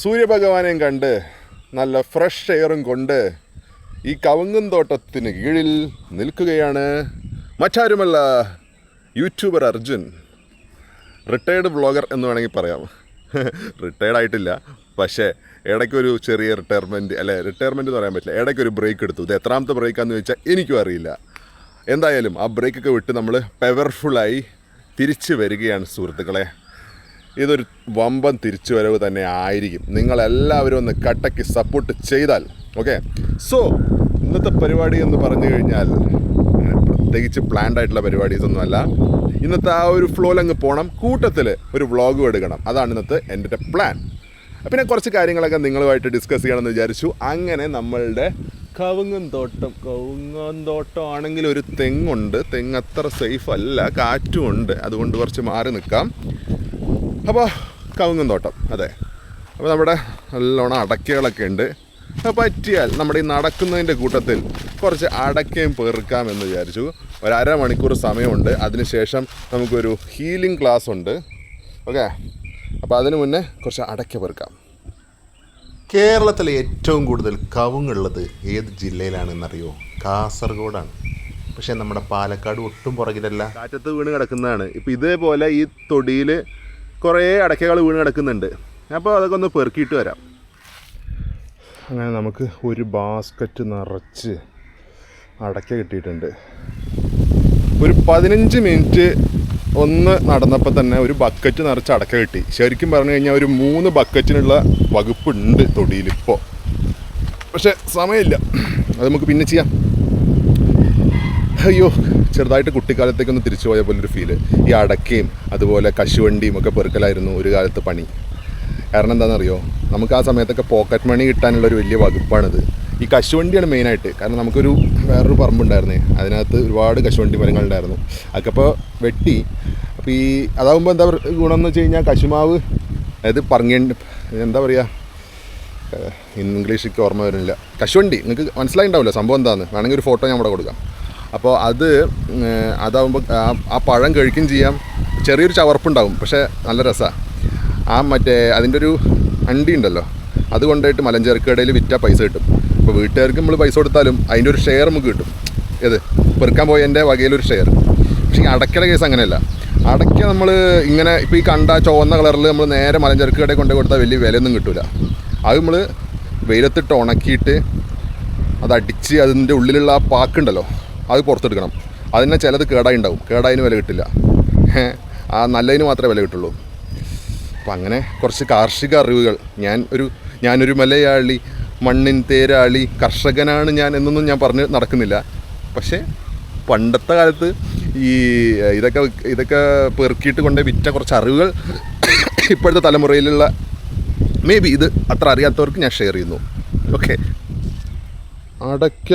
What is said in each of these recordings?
സൂര്യഭഗവാനെയും കണ്ട് നല്ല ഫ്രഷ് എയറും കൊണ്ട് ഈ കവുങ്ങും തോട്ടത്തിന് കീഴിൽ നിൽക്കുകയാണ് മറ്റാരുമല്ല യൂട്യൂബർ അർജുൻ. റിട്ടയർഡ് വ്ളോഗർ എന്ന് വേണമെങ്കിൽ പറയാം. റിട്ടയർഡ് ആയിട്ടില്ല. പക്ഷേ ഇടയ്ക്കൊരു ചെറിയ റിട്ടയർമെന്റ് അല്ലെ റിട്ടയർമെന്റ് എന്ന് പറയാൻ പറ്റില്ല. ഇടയ്ക്കൊരു ബ്രേക്ക് എടുത്തു. ഇത് എത്രാമത്തെ ബ്രേക്കാന്ന് ചോദിച്ചാൽ എനിക്കും അറിയില്ല. എന്തായാലും ആ ബ്രേക്കൊക്കെ വിട്ട് നമ്മൾ പവർഫുള്ളായി തിരിച്ചു വരികയാണ് സുഹൃത്തുക്കളെ. ഇതൊരു വമ്പൻ തിരിച്ചുവരവ് തന്നെ ആയിരിക്കും. നിങ്ങളെല്ലാവരും ഒന്ന് കട്ടയ്ക്ക് സപ്പോർട്ട് ചെയ്താൽ ഓക്കെ സോ ഇന്നത്തെ പരിപാടി എന്ന് പറഞ്ഞു കഴിഞ്ഞാൽ പ്രത്യേകിച്ച് പ്ലാൻഡ് ആയിട്ടുള്ള പരിപാടീസ് ഒന്നുമല്ല ഇന്നത്തെ ആ ഒരു ഫ്ലോയിൽ അങ്ങ് പോകണം കൂട്ടത്തിൽ ഒരു വ്ളോഗും എടുക്കണം. അതാണ് ഇന്നത്തെ എന്റെ പ്ലാൻ പിന്നെ കുറച്ച് കാര്യങ്ങളൊക്കെ നിങ്ങളുമായിട്ട് ഡിസ്കസ് ചെയ്യണമെന്ന് വിചാരിച്ചു. അങ്ങനെ നമ്മളുടെ കവുങ്ങൻ തോട്ടം കവുങ്ങൻ തോട്ടം ആണെങ്കിൽ ഒരു തെങ്ങുണ്ട്. തെങ്ങ് അത്ര സേഫ് അല്ല. കാറ്റുമുണ്ട് അതുകൊണ്ട് കുറച്ച് മാറി നിൽക്കാം. അപ്പോൾ കവുങ്ങും തോട്ടം അതെ. അപ്പോൾ നമ്മുടെ നല്ലോണം അടക്കകളൊക്കെ ഉണ്ട്. പറ്റിയാൽ നമ്മുടെ ഈ നടക്കുന്നതിന്റെ കൂട്ടത്തിൽ കുറച്ച് അടക്കയും പെറുക്കാമെന്ന് വിചാരിച്ചു. ഒരു അരമണിക്കൂർ സമയമുണ്ട്. അതിനുശേഷം നമുക്കൊരു ഹീലിംഗ് ക്ലാസ് ഉണ്ട്. ഓക്കെ? അപ്പോൾ അതിന് മുന്നേ കുറച്ച് അടക്ക പെറുക്കാം. കേരളത്തിലെ ഏറ്റവും കൂടുതൽ കവുങ്ങുള്ളത് ഏത് ജില്ലയിലാണെന്നറിയോ? കാസർഗോഡാണ്. പക്ഷേ നമ്മുടെ പാലക്കാട് ഒട്ടും പുറകിലല്ല. കാറ്റത്ത് വീണ് കിടക്കുന്നതാണ്. ഇപ്പോൾ ഇതേപോലെ ഈ തൊടിയിൽ കുറേ അടയ്ക്കകൾ വീണ് കിടക്കുന്നുണ്ട്. അപ്പോൾ അതൊക്കെ ഒന്ന് പെറുക്കിയിട്ട് വരാം. അങ്ങനെ നമുക്ക് ഒരു ബാസ്ക്കറ്റ് നിറച്ച് അടയ്ക്ക കിട്ടിയിട്ടുണ്ട്. ഒരു പതിനഞ്ച് മിനിറ്റ് ഒന്ന് നടന്നപ്പോൾ തന്നെ ഒരു ബക്കറ്റ് നിറച്ച് അടക്ക കിട്ടി. ശരിക്കും പറഞ്ഞു കഴിഞ്ഞാൽ ഒരു മൂന്ന് ബക്കറ്റിനുള്ള വകുപ്പുണ്ട് തൊടിയിലിപ്പോൾ. പക്ഷേ സമയമില്ല. അത് നമുക്ക് പിന്നെ ചെയ്യാം. അയ്യോ ചെറുതായിട്ട് കുട്ടിക്കാലത്തേക്ക് ഒന്ന് തിരിച്ചു പോയ പോലൊരു ഫീൽ ഈ അടക്കയും അതുപോലെ കശുവണ്ടിയും ഒക്കെ പെറുക്കലായിരുന്നു ഒരു കാലത്ത് പണി. കാരണം എന്താണെന്നറിയോ? നമുക്ക് ആ സമയത്തൊക്കെ പോക്കറ്റ് മണി കിട്ടാനുള്ള ഒരു വലിയ വകുപ്പാണിത്. ഈ കശുവണ്ടിയാണ് മെയിനായിട്ട് കാരണം നമുക്കൊരു വേറൊരു പറമ്പുണ്ടായിരുന്നേ. അതിനകത്ത് ഒരുപാട് കശുവണ്ടി മരങ്ങളുണ്ടായിരുന്നു. അതൊക്കെ ഇപ്പോൾ വെട്ടി. അപ്പോൾ ഈ അതാകുമ്പോൾ എന്താ ഗുണം എന്ന് വെച്ച് കഴിഞ്ഞാൽ കശുമാവ് അതായത് പറങ്ങേണ്ട എന്താ പറയുക ഇംഗ്ലീഷിക്ക് ഓർമ്മ വരുന്നില്ല. കശുവണ്ടി നിങ്ങൾക്ക് മനസ്സിലായിണ്ടാവില്ല സംഭവം എന്താണെന്ന് വേണമെങ്കിൽ ഒരു ഫോട്ടോ ഞാൻ അവിടെ കൊടുക്കാം. അപ്പോൾ അത് അതാവുമ്പോൾ ആ- പഴം കഴിക്കും ചെയ്യാം. ചെറിയൊരു ചവർപ്പുണ്ടാവും പക്ഷേ നല്ല രസമാണ് ആ മറ്റേ അതിന്റെ ഒരു അണ്ടി ഉണ്ടല്ലോ അത് കൊണ്ടുപോയിട്ട് മലഞ്ചേർക്കടയിൽ വിറ്റാൽ പൈസ കിട്ടും. അപ്പോൾ വീട്ടുകാർക്ക് നമ്മൾ പൈസ കൊടുത്താലും അതിന്റെ ഒരു ഷെയർ നമുക്ക് കിട്ടും. ഏത്? പെറുക്കാൻ പോയ എന്റെ വകയിലൊരു ഷെയർ. പക്ഷേ ഈ അടയ്ക്കയുടെ കേസ് അങ്ങനെയല്ല. അടയ്ക്ക നമ്മൾ ഇങ്ങനെ ഇപ്പോൾ ഈ കണ്ട ചുവന്ന കളറിൽ നമ്മൾ നേരെ മലഞ്ചരക്ക് കടയിൽ കൊണ്ടു കൊടുത്താൽ വലിയ വിലയൊന്നും കിട്ടില്ല അത് നമ്മൾ വെയിലത്തിട്ട് ഉണക്കിയിട്ട് അത് അടിച്ച് അതിന്റെ ഉള്ളിലുള്ള ആ പാക്കുണ്ടല്ലോ അത് പുറത്തെടുക്കണം. അതിനെ ചിലത് കേടായി ഉണ്ടാവും. കേടായതിന് വില കിട്ടില്ല. ആ നല്ലതിന് മാത്രമേ വില കിട്ടുള്ളൂ. അപ്പം അങ്ങനെ കുറച്ച് കാർഷിക അറിവുകൾ. ഞാൻ ഒരു ഞാനൊരു മലയാളി മണ്ണിൻ തേരാളി കർഷകനാണ് ഞാൻ എന്നൊന്നും ഞാൻ പറഞ്ഞ് നടക്കുന്നില്ല. പക്ഷേ പണ്ടത്തെ കാലത്ത് ഈ ഇതൊക്കെ ഇതൊക്കെ പെറുക്കിയിട്ട് കൊണ്ട് വിറ്റ കുറച്ച് അറിവുകൾ ഇപ്പോഴത്തെ തലമുറയിലുള്ള മേ ബി ഇത് അത്ര അറിയാത്തവർക്ക് ഞാൻ ഷെയർ ചെയ്യുന്നു. ഓക്കെ അടയ്ക്ക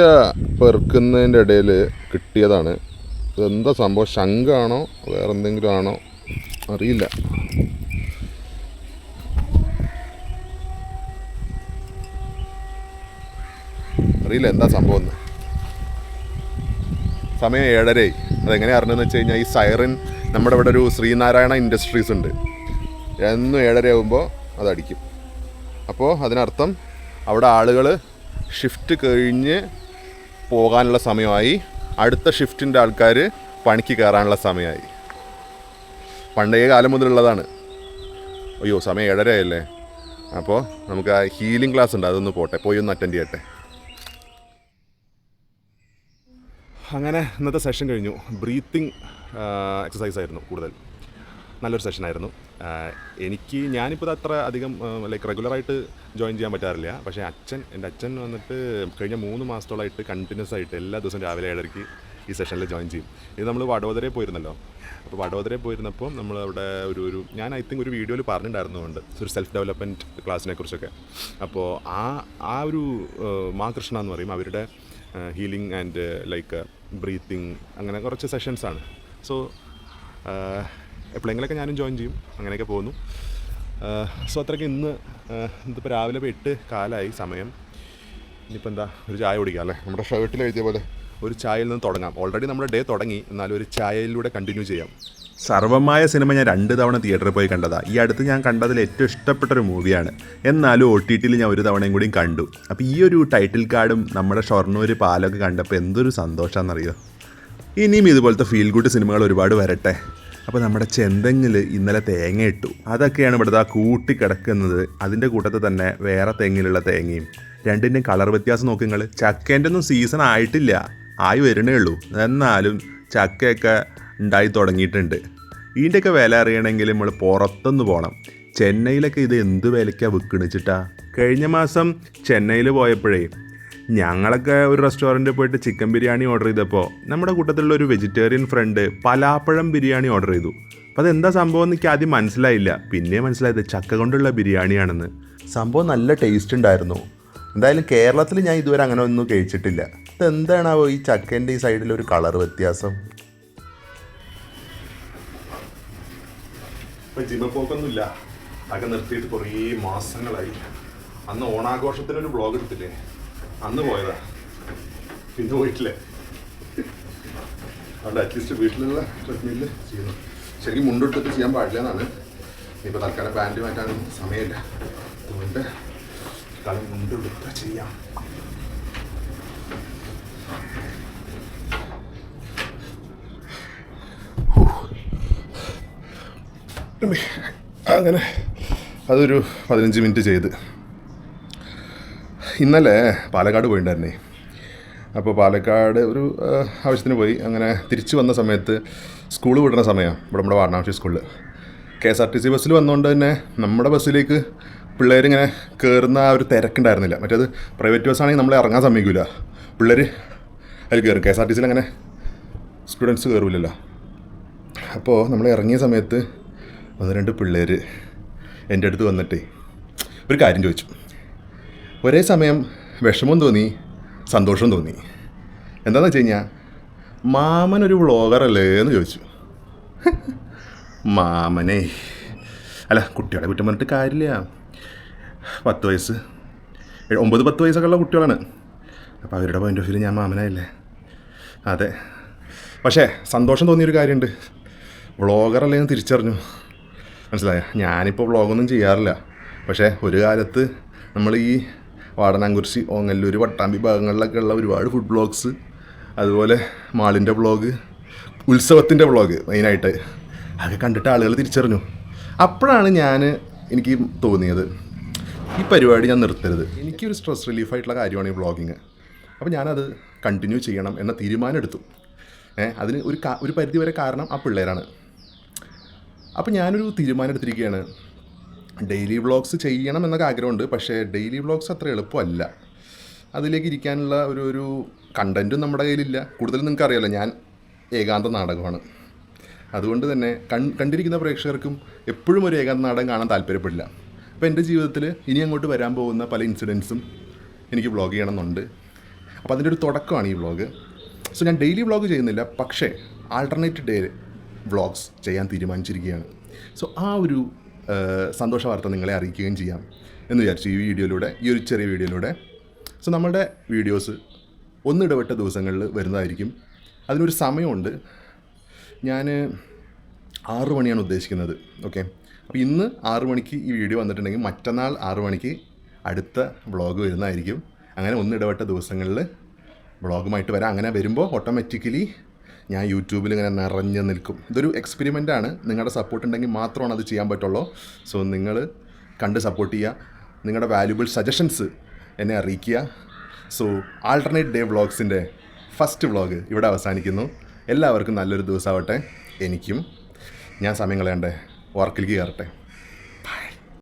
പെറുക്കുന്നതിന്റെ ഇടയിൽ കിട്ടിയതാണ്. ഇതെന്താ സംഭവം? ശംഖാണോ? വേറെ എന്തെങ്കിലും ആണോ അറിയില്ല. അറിയില്ല എന്താ സംഭവം എന്ന്. സമയം ഏഴരയായി. അതെങ്ങനെ അറിഞ്ഞതെന്ന് വെച്ച് കഴിഞ്ഞാൽ ഈ സൈറിൻ നമ്മുടെ ഇവിടെ ഒരു ശ്രീനാരായണ ഇൻഡസ്ട്രീസ് ഉണ്ട്. എന്നും ഏഴരയാകുമ്പോൾ അതടിക്കും. അപ്പോൾ അതിനർത്ഥം അവിടെ ആളുകൾ ഷിഫ്റ്റ് കഴിഞ്ഞ് പോകാനുള്ള സമയമായി. അടുത്ത ഷിഫ്റ്റിന്റെ ആൾക്കാർ പണിക്ക് കയറാനുള്ള സമയമായി. പണ്ടേ കാലം മുതലുള്ളതാണ്. അയ്യോ സമയം ഏഴരയല്ലേ അപ്പോൾ നമുക്ക് ആ ഹീലിംഗ് ക്ലാസ് ഉണ്ട് അതൊന്ന് പോട്ടെ. പോയി ഒന്ന് അറ്റൻഡ് ചെയ്യട്ടെ. അങ്ങനെ ഇന്നത്തെ സെഷൻ കഴിഞ്ഞു. ബ്രീത്തിങ് എക്സസൈസ് ആയിരുന്നു കൂടുതൽ. നല്ലൊരു സെഷനായിരുന്നു എനിക്ക് ഞാനിപ്പോൾ അത്ര അധികം ലൈക്ക് റെഗുലറായിട്ട് ജോയിൻ ചെയ്യാൻ പറ്റാറില്ല. പക്ഷേ അച്ഛൻ എന്റെ അച്ഛൻ വന്നിട്ട് കഴിഞ്ഞ മൂന്ന് മാസത്തോളമായിട്ട് കണ്ടിന്യൂസ് ആയിട്ട് എല്ലാ ദിവസവും രാവിലെ ഏഴരയ്ക്ക് ഈ സെഷനിൽ ജോയിൻ ചെയ്യും. ഇത് നമ്മൾ വഡോദരയിൽ പോയിരുന്നല്ലോ. അപ്പോൾ വഡോദരയിൽ പോയിരുന്നപ്പോൾ നമ്മൾ അവിടെ ഒരു ഒരു ഞാൻ ഐ തിങ്ക് ഒരു വീഡിയോയിൽ പറഞ്ഞിട്ടുണ്ടായിരുന്നുണ്ട് ഒരു സെൽഫ് ഡെവലപ്മെന്റ് ക്ലാസ്സിനെ കുറിച്ചൊക്കെ. അപ്പോൾ ആ ആ ഒരു മാകൃഷ്ണ എന്ന് പറയും അവരുടെ ഹീലിംഗ് ആൻഡ് ലൈക്ക് ബ്രീത്തിങ് അങ്ങനെ കുറച്ച് സെഷൻസാണ് സോ എപ്പോഴെങ്കിലൊക്കെ ഞാനും ജോയിൻ ചെയ്യും. അങ്ങനെയൊക്കെ പോകുന്നു. സോ അത്രയ്ക്ക് ഇന്ന് ഇതിപ്പോൾ രാവിലെ ഇപ്പോൾ എട്ട് കാലമായി സമയം. ഇനിയിപ്പോൾ എന്താ ഒരു ചായ കുടിക്കാം അല്ലേ? നമ്മുടെ ഷർട്ടിൽ എഴുതിയ പോലെ ഒരു ചായയിൽ നിന്ന് തുടങ്ങാം. ഓൾറെഡി നമ്മുടെ ഡേ തുടങ്ങി. എന്നാലും ഒരു ചായയിലൂടെ കണ്ടിന്യൂ ചെയ്യാം. സർവമായ സിനിമ ഞാൻ രണ്ട് തവണ തിയേറ്ററിൽ പോയി കണ്ടതാ. ഈ അടുത്ത് ഞാൻ കണ്ടതിൽ ഏറ്റവും ഇഷ്ടപ്പെട്ട ഒരു മൂവിയാണ് എന്നാലും ഒ ടി ടിയിൽ ഞാൻ ഒരു തവണയും കൂടിയും കണ്ടു. അപ്പോൾ ഈ ഒരു ടൈറ്റിൽ കാർഡും നമ്മുടെ ഷൊർണൂർ പാലൊക്കെ കണ്ടപ്പോൾ എന്തൊരു സന്തോഷമാണെന്നറിയോ ഇനിയും ഇതുപോലത്തെ ഫീൽ ഗുഡ് സിനിമകൾ ഒരുപാട് വരട്ടെ. അപ്പോൾ നമ്മുടെ ചെന്തെങ്ങിൽ ഇന്നലെ തേങ്ങ ഇട്ടു. അതൊക്കെയാണ് ഇവിടുത്തെ ആ കൂട്ടി കിടക്കുന്നത്. അതിന്റെ കൂട്ടത്തിൽ തന്നെ വേറെ തെങ്ങിലുള്ള തേങ്ങയും. രണ്ടിന്റെയും കളർ വ്യത്യാസം നോക്ക് നിങ്ങൾ ചക്കേന്റെ ഒന്നും സീസൺ ആയിട്ടില്ല. ആയി വരണേ ഉള്ളൂ. എന്നാലും ചക്കയൊക്കെ ഉണ്ടായി തുടങ്ങിയിട്ടുണ്ട്. ഇതിന്റെയൊക്കെ വില അറിയണമെങ്കിൽ നമ്മൾ പുറത്തുനിന്ന് പോകണം ചെന്നൈയിലൊക്കെ ഇത് എന്ത് വിലയ്ക്കാണ് വിൽക്കണിച്ചിട്ടാ കഴിഞ്ഞ മാസം ചെന്നൈയിൽ പോയപ്പോഴേ ഞങ്ങളൊക്കെ ഒരു റെസ്റ്റോറന്റിൽ പോയിട്ട് ചിക്കൻ ബിരിയാണി ഓർഡർ ചെയ്തപ്പോൾ നമ്മുടെ കൂട്ടത്തിലുള്ള ഒരു വെജിറ്റേറിയൻ ഫ്രണ്ട് പലാപ്പഴം ബിരിയാണി ഓർഡർ ചെയ്തു. അപ്പോൾ അതെന്താ സംഭവം എനിക്ക് ആദ്യം മനസ്സിലായില്ല. പിന്നെ മനസ്സിലായത് ചക്ക കൊണ്ടുള്ള ബിരിയാണിയാണെന്ന്. സംഭവം നല്ല ടേസ്റ്റ് ഉണ്ടായിരുന്നു. എന്തായാലും കേരളത്തിൽ ഞാൻ ഇതുവരെ അങ്ങനെ ഒന്നും കഴിച്ചിട്ടില്ല. ഇതെന്താണാവോ ഈ ചക്കേന്റെ ഈ സൈഡിൽ ഒരു കളർ വ്യത്യാസം? ഇപ്പം ജിമ്മപ്പോക്കൊന്നുമില്ല. അതൊക്കെ നിർത്തിയിട്ട് കുറേ മാസങ്ങളായി. അന്ന് ഓണാഘോഷത്തിനൊരു ബ്ലോഗ് എടുത്തില്ലേ? അന്ന് പോയതാ. പിന്നെ പോയിട്ടില്ലേ. അവിടെ അറ്റ്ലീസ്റ്റ് വീട്ടിലുള്ള ട്രെഡ്മില്ല് ചെയ്യുന്നു. ശരിക്കും മുണ്ടെടുത്തിട്ട് ചെയ്യാൻ പാടില്ല എന്നാണ് ഇപ്പോൾ തൽക്കാലം പാന്റ് മാറ്റാനും സമയമില്ല. അതുകൊണ്ട് തൽക്കാലം മുണ്ടെടുത്ത് ചെയ്യാം. അങ്ങനെ അതൊരു പതിനഞ്ച് മിനിറ്റ് ചെയ്ത്. ഇന്നലെ പാലക്കാട് പോയിണ്ടായിരുന്നേ. അപ്പോൾ പാലക്കാട് ഒരു ആവശ്യത്തിന് പോയി. അങ്ങനെ തിരിച്ചു വന്ന സമയത്ത് സ്കൂൾ വിടുന്ന സമയമാണ് ഇവിടെ നമ്മുടെ വാരണാസി സ്കൂളിൽ K S R T C ബസ്സിൽ വന്നുകൊണ്ട് തന്നെ നമ്മുടെ ബസ്സിലേക്ക് പിള്ളേരിങ്ങനെ കയറുന്ന ആ ഒരു തിരക്കുണ്ടായിരുന്നില്ല. മറ്റേത് പ്രൈവറ്റ് ബസ്സാണെങ്കിൽ നമ്മളെ ഇറങ്ങാൻ സമ്മതിക്കില്ല പിള്ളേർ അതിൽ കയറും കെ എസ് ആർ ടി സിയിൽ അങ്ങനെ സ്റ്റുഡൻസ് കയറില്ലല്ലോ അപ്പോൾ നമ്മൾ ഇറങ്ങിയ സമയത്ത് ഒന്ന് രണ്ട് പിള്ളേർ എന്റെ അടുത്ത് വന്നിട്ടേ ഒരു കാര്യം ചോദിച്ചു. ഒരേ സമയം വിഷമം തോന്നി സന്തോഷം തോന്നി. എന്താണെന്ന് വെച്ച് കഴിഞ്ഞാൽ മാമനൊരു വ്ളോഗറല്ലേ എന്ന് ചോദിച്ചു. മാമനെ അല്ല കുട്ടികളെ കുറ്റം പറഞ്ഞിട്ട് കാര്യമില്ല. പത്ത് വയസ്സ് ഒമ്പത് പത്ത് വയസ്സൊക്കെ ഉള്ള കുട്ടികളാണ്. അപ്പോൾ അവരുടെ പോയിന്റ് ഓഫ് വ്യൂ ഞാൻ മാമനായില്ലേ? അതെ. പക്ഷേ സന്തോഷം തോന്നിയൊരു കാര്യമുണ്ട് വ്ളോഗറല്ലേ എന്ന് തിരിച്ചറിഞ്ഞു. മനസ്സിലായ? ഞാനിപ്പോൾ വ്ളോഗൊന്നും ചെയ്യാറില്ല. പക്ഷേ ഒരു കാലത്ത് നമ്മൾ ഈ വാടനാംകുറിശി ഓങ്ങല്ലൂർ പട്ടാമ്പി ഭാഗങ്ങളിലൊക്കെ ഉള്ള ഒരുപാട് ഫുഡ് ബ്ലോഗ്സ് അതുപോലെ മാളിന്റെ വ്ളോഗ് ഉത്സവത്തിന്റെ വ്ളോഗ് മെയിനായിട്ട് അതൊക്കെ കണ്ടിട്ട് ആളുകൾ തിരിച്ചറിഞ്ഞു. അപ്പോഴാണ് ഞാൻ എനിക്ക് തോന്നിയത് ഈ പരിപാടി ഞാൻ നിർത്തരുത്. എനിക്കൊരു സ്ട്രെസ് റിലീഫായിട്ടുള്ള കാര്യമാണ് ഈ വ്ളോഗിങ് അപ്പോൾ ഞാനത് കണ്ടിന്യൂ ചെയ്യണം എന്ന തീരുമാനം എടുത്തു ഏ അതിന് ഒരു ഒരു പരിധി വരെ കാരണം ആ പിള്ളേരാണ്. അപ്പോൾ ഞാനൊരു തീരുമാനം എടുത്തിരിക്കുകയാണ് ഡെയിലി വ്ളോഗ്സ് ചെയ്യണം എന്നൊക്കെ ആഗ്രഹമുണ്ട് പക്ഷേ ഡെയിലി വ്ളോഗ്സ് അത്ര എളുപ്പമല്ല. അതിലേക്ക് ഇരിക്കാനുള്ള ഒരു ഒരു കണ്ടന്റും നമ്മുടെ കയ്യിലില്ല. കൂടുതലും അറിയാലോ ഞാൻ ഏകാന്ത നാടകമാണ്. അതുകൊണ്ട് തന്നെ കണ്ടിരിക്കുന്ന പ്രേക്ഷകർക്കും എപ്പോഴും ഒരു ഏകാന്ത നാടകം കാണാൻ താല്പര്യപ്പെടില്ല. അപ്പോൾ എന്റെ ജീവിതത്തിൽ ഇനി അങ്ങോട്ട് വരാൻ പോകുന്ന പല ഇൻസിഡൻസും എനിക്ക് വ്ളോഗ് ചെയ്യണമെന്നുണ്ട്. അപ്പോൾ അതിന്റെ ഒരു തുടക്കമാണ് ഈ വ്ളോഗ്. സോ ഞാൻ ഡെയിലി വ്ളോഗ് ചെയ്യുന്നില്ല പക്ഷേ ആൾട്ടർനേറ്റ് ഡേ വ്ളോഗ്സ് ചെയ്യാൻ തീരുമാനിച്ചിരിക്കുകയാണ്. സോ ആ ഒരു സന്തോഷ വാർത്ത നിങ്ങളെ അറിയിക്കുകയും ചെയ്യാം എന്ന് വിചാരിച്ചു ഈ വീഡിയോയിലൂടെ ഈ ഒരു ചെറിയ വീഡിയോയിലൂടെ. സോ നമ്മളുടെ വീഡിയോസ് ഒന്നിടവിട്ട ദിവസങ്ങളിൽ വരുന്നതായിരിക്കും. അതിനൊരു സമയമുണ്ട്. ഞാൻ ആറു മണിയാണ് ഉദ്ദേശിക്കുന്നത്. ഓക്കെ അപ്പോൾ ഇന്ന് ആറു മണിക്ക് ഈ വീഡിയോ വന്നിട്ടുണ്ടെങ്കിൽ മറ്റന്നാൾ ആറു മണിക്ക് അടുത്ത വ്ളോഗ് വരുന്നതായിരിക്കും. അങ്ങനെ ഒന്നിടവിട്ട ദിവസങ്ങളിൽ വ്ളോഗുമായിട്ട് വരാം. അങ്ങനെ വരുമ്പോൾ ഓട്ടോമാറ്റിക്കലി ഞാൻ യൂട്യൂബിൽ ഇങ്ങനെ നിറഞ്ഞു നിൽക്കും. ഇതൊരു എക്സ്പെരിമെന്റ് ആണ്. നിങ്ങളുടെ സപ്പോർട്ട് ഉണ്ടെങ്കിൽ മാത്രമാണ് അത് ചെയ്യാൻ പറ്റുള്ളൂ. സോ നിങ്ങൾ കണ്ട് സപ്പോർട്ട് ചെയ്യുക. നിങ്ങളുടെ വാല്യുബിൾ സജഷൻസ് എന്നെ അറിയിക്കുക. സോ ആൾട്ടർനേറ്റ് ഡേ വ്ളോഗ്സിന്റെ ഫസ്റ്റ് വ്ളോഗ് ഇവിടെ അവസാനിക്കുന്നു. എല്ലാവർക്കും നല്ലൊരു ദിവസമാവട്ടെ. എനിക്കും ഞാൻ സമയം കളയണ്ടേ വർക്കിലേക്ക് കയറട്ടെ.